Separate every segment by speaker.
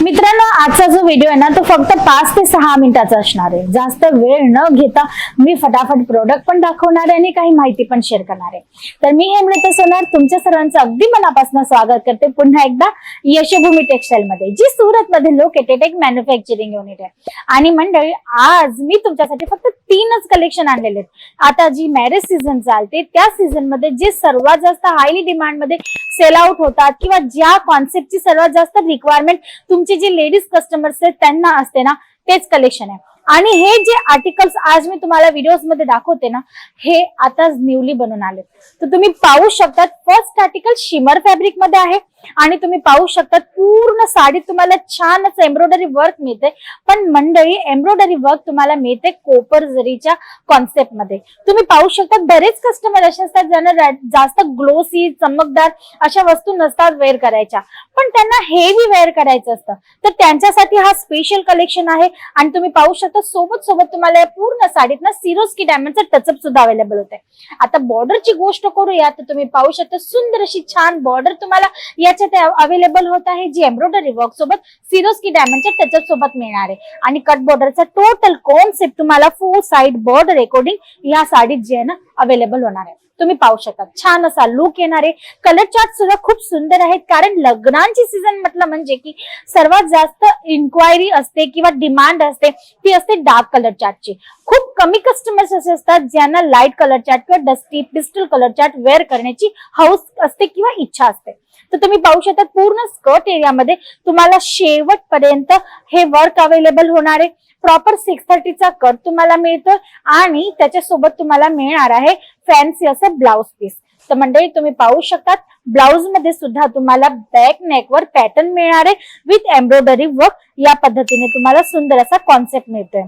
Speaker 1: मित्रांनो आजचा जो व्हिडिओ आहे ना तो फक्त पाच ते सहा मिनिटाचा असणार आहे. जास्त वेळ न घेता मी फटाफट प्रोडक्ट पण दाखवणार आहे आणि काही माहिती पण शेअर करणार आहे. तर मी हेमलता सोनार तुमच्या सर्वांचं अगदी मनापासून स्वागत करते. पुन्हा एकदा यशभूमी टेक्सटाईल मध्ये जी सुरत मध्ये लोकेटेड एक मॅन्युफॅक्चरिंग युनिट आहे. आणि मंडळी आज मी तुमच्यासाठी फक्त तीनच कलेक्शन आणलेले आहेत. आता जी मॅरेज सीझन चालते त्या सीझनमध्ये जे सर्वात जास्त हायली डिमांडमध्ये सेल आउट होतात किंवा ज्या कॉन्सेप्टची सर्वात जास्त रिक्वायरमेंट तुमचे जे लेडीज कस्टमर्स आहेत त्यांना असते ना तेच कलेक्शन आहे. आणि हे जे आर्टिकल्स आज मी तुम्हाला व्हिडिओजमध्ये दाखवते ना हे आता न्यूली बनून आले तर तुम्ही पाहू शकतात फर्स्ट आर्टिकल शिमर फॅब्रिकमध्ये आहे. आणि तुम्ही पाहू शकता पूर्ण साडीत तुम्हाला छानच एम्ब्रॉयडरी वर्क मिळते. पण मंडळी एम्ब्रॉयडरी वर्क तुम्हाला मिळते कोपर जरीच्या कॉन्सेप्टमध्ये. तुम्ही पाहू शकता बरेच कस्टमर असे असतात ज्यांना जास्त ग्लोसी चमकदार अशा वस्तू नसतात वेअर करायच्या. पण त्यांना हेवी वेअर करायचं असतं. तर त्यांच्यासाठी हा स्पेशल कलेक्शन आहे आणि तुम्ही पाहू शकता सोबत सोबत तुम्हाला या पूर्ण साडीत ना सिरोस्की डायमंडचा टचअप सुद्धा अवेलेबल होते. आता बॉर्डरची गोष्ट करूया तर तुम्ही पाहू शकता सुंदर अशी छान बॉर्डर तुम्हाला याच्यात अवेलेबल होत आहे. जी एम्ब्रॉयडरी वर्क सोबत सिरोस्की डायमंडच्या टचअप सोबत मिळणार आहे. आणि कट बॉर्डरचा टोटल कॉन्सेप्ट तुम्हाला फोर साइड बॉर्डर अकॉर्डिंग या साडीत जे आहे ना अवेलेबल होणार आहे. तुम्ही पाहू शकता. छान असा लुक येणार आहे. कलर चार्ट सुद्धा खूप सुंदर आहेत. कारण लग्नांची सीझन म्हटलं म्हणजे की सर्वात जास्त इन्क्वायरी असते किंवा डिमांड असते ती असते डार्क कलर चार्टची खूप कमी कस्टमर्स असे असतात ज्यांना लाइट कलर चार्ट किंवा dusty pastel colour chart wear करण्याची हाऊस असते किंवा इच्छा असते. तर तुम्ही पाहू शकता पूर्ण स्कर्ट एरियामध्ये तुम्हाला शेवटपर्यंत हे वर्क अवेलेबल होणार आहे. प्रॉपर सिक्स थर्टीचा कट तुम्हाला मिळतोय आणि त्याच्यासोबत तुम्हाला मिळणार आहे फॅन्सी असं ब्लाउज पीस तर मंडळी तुम्ही पाहू शकतात ब्लाउजमध्ये सुद्धा तुम्हाला बॅक नेकवर पॅटर्न मिळणार आहे. विथ एम्ब्रॉयडरी वर्क या पद्धतीने तुम्हाला सुंदर असा कॉन्सेप्ट मिळतोय.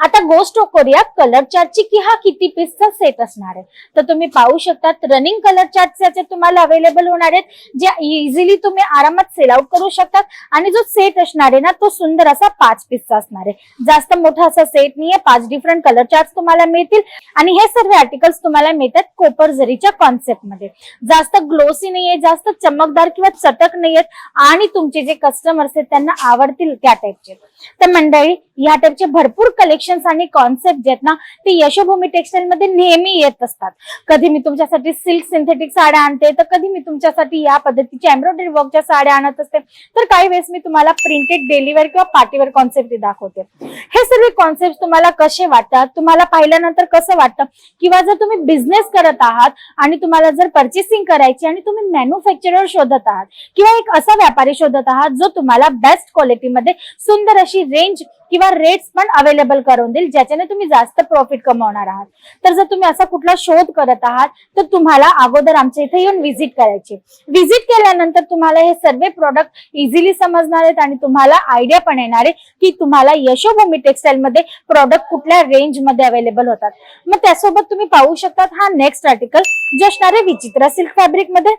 Speaker 1: आता गोष्ट करूया कलर चार्टची की हा किती पीसचा सेट असणार आहे? तर तुम्ही पाहू शकतात रनिंग कलर चार्टचे तुम्हाला अवेलेबल होणार आहेत जे इझिली तुम्ही आरामात सेल आउट करू शकतात. आणि जो सेट असणार आहे ना तो सुंदर असा पाच पीसचा असणार आहे. जास्त मोठा असा सेट नाहीये पाच डिफरंट कलर चार्ट तुम्हाला मिळतील. आणि हे सर्व आर्टिकल्स तुम्हाला मिळतात कोपर जरीच्या कॉन्सेप्टमध्ये. जास्त ग्लोसी नाहीये जास्त चमकदार किंवा चटक नाहीयेत. आणि तुमचे जे कस्टमर्स आहेत त्यांना आवडतील त्या टाईपचे तर मंडळी या टाईपचे भरपूर कलर कलेक्शन्स आणि कॉन्सेप्ट जे आहेत ना ते यशोभूमी टेक्सटाईल मध्ये नेहमी येत असतात. कधी मी तुमच्यासाठी सिल्क सिंथेटिक साड्या आणते तर कधी मी तुमच्यासाठी या पद्धतीच्या एम्ब्रॉयडरी वर्कच्या साड्या आणत असते. तर काही वेळेस मी तुम्हाला प्रिंटेड डेलीवर किंवा पार्टीवर कॉन्सेप्ट दाखवते. हे सर्व कॉन्सेप्ट तुम्हाला कसे वाटतात? तुम्हाला पाहिल्यानंतर कसं वाटतं? किंवा जर तुम्ही बिझनेस करत आहात आणि तुम्हाला जर पर्चेसिंग करायची आणि तुम्ही मॅन्युफॅक्चरर शोधत आहात किंवा एक असा व्यापारी शोधत आहात जो तुम्हाला बेस्ट क्वालिटीमध्ये सुंदर अशी रेंज किंवा रेट्स पण अवेलेबल करून देईल ज्याच्याने तुम्ही जास्त प्रॉफिट कमावणार आहात. तर जर तुम्ही असा कुठला शोध करत आहात तर तुम्हाला अगोदर आमच्या इथे येऊन व्हिजिट करायची व्हिजिट केल्यानंतर तुम्हाला हे सर्व प्रोडक्ट इझिली समजणार आहेत आणि तुम्हाला आयडिया पण येणार आहे की तुम्हाला यशोभूमी टेक्सटाईल मध्ये प्रॉडक्ट कुठल्या रेंजमध्ये अवेलेबल होतात. मग त्यासोबत तुम्ही पाहू शकतात हा नेक्स्ट आर्टिकल जे असणार आहे विचित्र सिल्क फॅब्रिकमध्ये.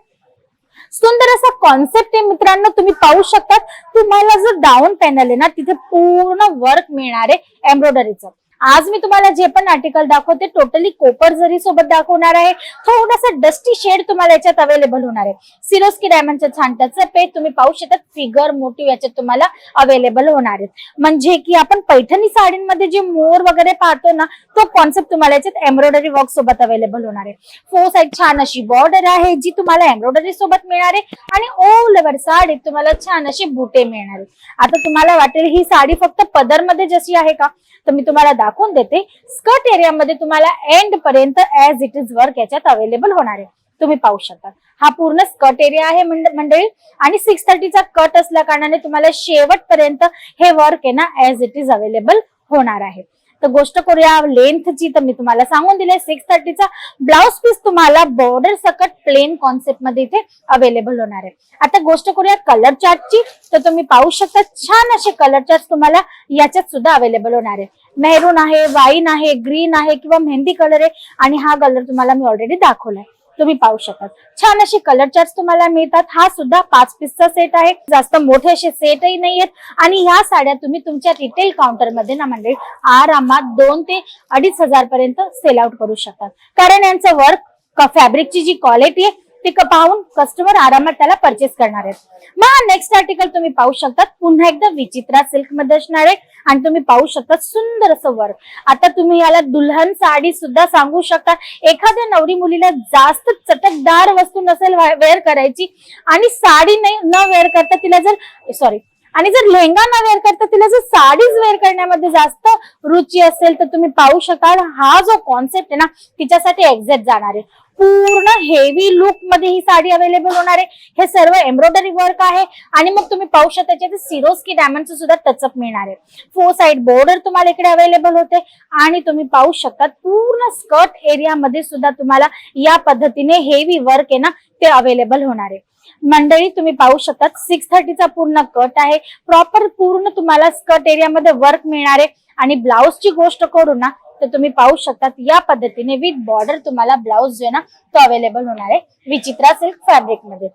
Speaker 1: सुंदर असा कॉन्सेप्ट आहे मित्रांनो तुम्ही पाहू शकतात. तुम्हाला जो डाऊन पॅनल आहे ना तिथे पूर्ण वर्क मिळणार आहे एम्ब्रॉयडरीचं आज मी तुम्हाला जे पण आर्टिकल दाखवते टोटली कोपर जरी सोबत दाखवणार आहे. थोडासा डस्टी शेड तुम्हाला याच्यात अवेलेबल होणार आहे. सिरोस्की डायमंडच्या छान पेट पेज तुम्ही पाहू शकता. फिगर मोटिव्ह याच्यात तुम्हाला अवेलेबल होणार आहेत. म्हणजे की आपण पैठणी साडींमध्ये जे मोर वगैरे पाहतो ना तो कॉन्सेप्ट तुम्हाला याच्यात एम्ब्रॉयडरी वर्क सोबत अवेलेबल होणार आहे. फोर साईड छान अशी बॉर्डर आहे जी तुम्हाला एम्ब्रॉयडरी सोबत मिळणार आहे. आणि ऑल ओव्हर साडीत तुम्हाला छान असे बुटे मिळणार आहेत. आता तुम्हाला वाटेल ही साडी फक्त पदरमध्ये जशी आहे का तर मी तुम्हाला दाखवून देते. स्कर्ट एरियामध्ये तुम्हाला एंड पर्यंत ऍज इट इज वर्क याच्यात अवेलेबल होणार आहे. तुम्ही पाहू शकता. हा पूर्ण स्कर्ट एरिया आहे मंडळी. आणि सिक्स थर्टीचा कट असल्या कारणाने तुम्हाला शेवटपर्यंत हे वर्क आहे ना ऍज इट इज अवेलेबल होणार आहे. तर गोष्ट करूया. लेंथची तर मी तुम्हाला सांगून दिले सिक्स थर्टीचा ब्लाउज पीस तुम्हाला बॉर्डर सकट प्लेन कॉन्सेप्टमध्ये इथे अवेलेबल होणार आहे. आता गोष्ट करूया कलर चार्टची तर तुम्ही पाहू शकता छान असे कलर चार्ट तुम्हाला याच्यात सुद्धा अवेलेबल होणार आहे. मेहरून आहे वाईन आहे ग्रीन आहे किंवा मेहंदी कलर आहे. आणि हा कलर तुम्हाला मी ऑलरेडी दाखवलाय. तुम्ही पाहू शकता छान असे कलर चार्ट तुम्हाला मिळतात. हा सुद्धा पाच पीसचा सेट आहे. जास्त मोठे असे सेटही नाहीयेत आणि ह्या साड्या तुम्ही तुमच्या रिटेल काउंटरमध्ये ना म्हणजे आरामात दोन ते अडीच हजार पर्यंत सेल आउट करू शकतात कारण यांचं वर्क फॅब्रिकची जी क्वालिटी आहे ते पाहून कस्टमर आरामात त्याला परचेस करणार आहेत. मग नेक्स्ट आर्टिकल तुम्ही पाहू शकता पुन्हा एकदा विचित्रा सिल्कमध्ये असणार आहे आणि तुम्ही पाहू शकता सुंदर असं वर्क आता तुम्ही याला दुल्हन साडी सुद्धा सांगू शकता. एखाद्या नवरी मुलीला जास्त चटकदार वस्तू नसेल वेअर करायची आणि साडी नाही न वेअर करता तिला जर सॉरी आणि जर लेहंगा न वेअर करता तिला जर साडीज वेअर करण्यामध्ये जास्त रुची असेल तर तुम्ही पाहू शकाल. हा जो कॉन्सेप्ट आहे ना तिच्यासाठी एक्झॅक्ट जाणार आहे. पूर्ण हेवी लुकमध्ये ही साडी अवेलेबल होणार आहे. हे सर्व एम्ब्रॉयडरी वर्क आहे. आणि मग तुम्ही पाहू शकता त्याच्यात सिरोस्की डायमंडचं सुद्धा टचअप मिळणार आहे. फोर साइड बॉर्डर तुम्हाला इकडे अवेलेबल होते. आणि तुम्ही पाहू शकता पूर्ण स्कर्ट एरियामध्ये सुद्धा तुम्हाला या पद्धतीने हेवी वर्क आहे ना ते अवेलेबल होणार आहे. मंडळी तुम्ही पाहू शकता सिक्स थर्टीचा पूर्ण कट आहे. प्रॉपर पूर्ण तुम्हाला स्कर्ट एरियामध्ये वर्क मिळणार आहे. आणि ब्लाऊजची गोष्ट करू ना तर तुम्ही पाहू शकतात या पद्धतीने विथ बॉर्डर तुम्हाला ब्लाऊज जो आहे ना तो अवेलेबल होणार आहे. विचित्रा सिल्क फॅब्रिकमध्ये.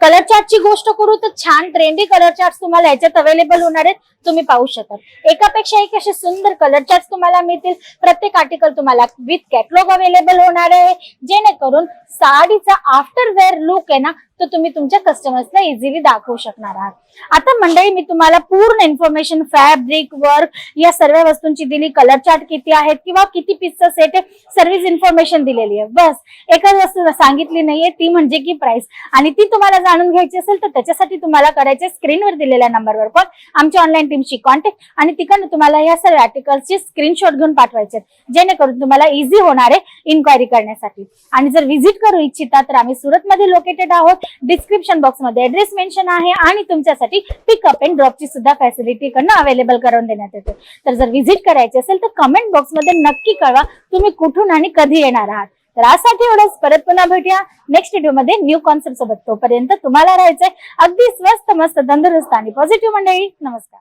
Speaker 1: कलर चार्टची गोष्ट करू तर छान ट्रेंडी कलर चार्ट तुम्हाला याच्यात अवेलेबल होणार आहेत. तुम्ही पाहू शकता एकापेक्षा एक असे सुंदर कलर चार्ट तुम्हाला मिळतील. प्रत्येक आर्टिकल तुम्हाला विथ कॅटलॉग अवेलेबल होणार आहे. जेणेकरून साडीचा आफ्टर वेअर लुक आहे ना तो तुम्ही तुमच्या कस्टमर्सला इझिली दाखवू शकणार आहात. आता मंडळी मी तुम्हाला पूर्ण इन्फॉर्मेशन फॅब्रिक वर्क या सर्व वस्तूंची दिली. कलर चार्ट किती आहेत किंवा किती पीसचा सेट आहे सर्विस इन्फॉर्मेशन दिलेली आहे. बस एकच वस्तू सांगितली नाहीये ती म्हणजे की प्राइस आणि ती तुम्हाला जाणून घ्यायची असेल तर त्याच्यासाठी तुम्हाला करायचे स्क्रीनवर दिलेल्या नंबरवर पण आमच्या ऑनलाईन टीमशी कॉन्टॅक्ट आणि तिकडनं तुम्हाला या सर्व आर्टिकल्सचे स्क्रीनशॉट घेऊन पाठवायचे जेणेकरून तुम्हाला इझी होणार आहे इन्क्वायरी करण्यासाठी. आणि जर व्हिजिट करू इच्छिता तर आम्ही सुरतमध्ये लोकेटेड आहोत. डिस्क्रिप्शन बॉक्समध्ये ऍड्रेस मेन्शन आहे आणि तुमच्यासाठी पिकअप अँड ड्रॉपची सुद्धा फॅसिलिटी कडनं अवेलेबल करून देण्यात येते. तर जर व्हिजिट करायची असेल तर कमेंट बॉक्समध्ये नक्की कळवा तुम्ही कुठून आणि कधी येणार आहात. तर आजसाठी एवढंच परत पुन्हा भेटूया. नेक्स्ट व्हिडिओमध्ये न्यू कॉन्सेप्ट सोबत तोपर्यंत तुम्हाला राहायचंय. अगदी स्वस्त मस्त तंदुरुस्त आणि पॉझिटिव्ह मंडळी नमस्कार.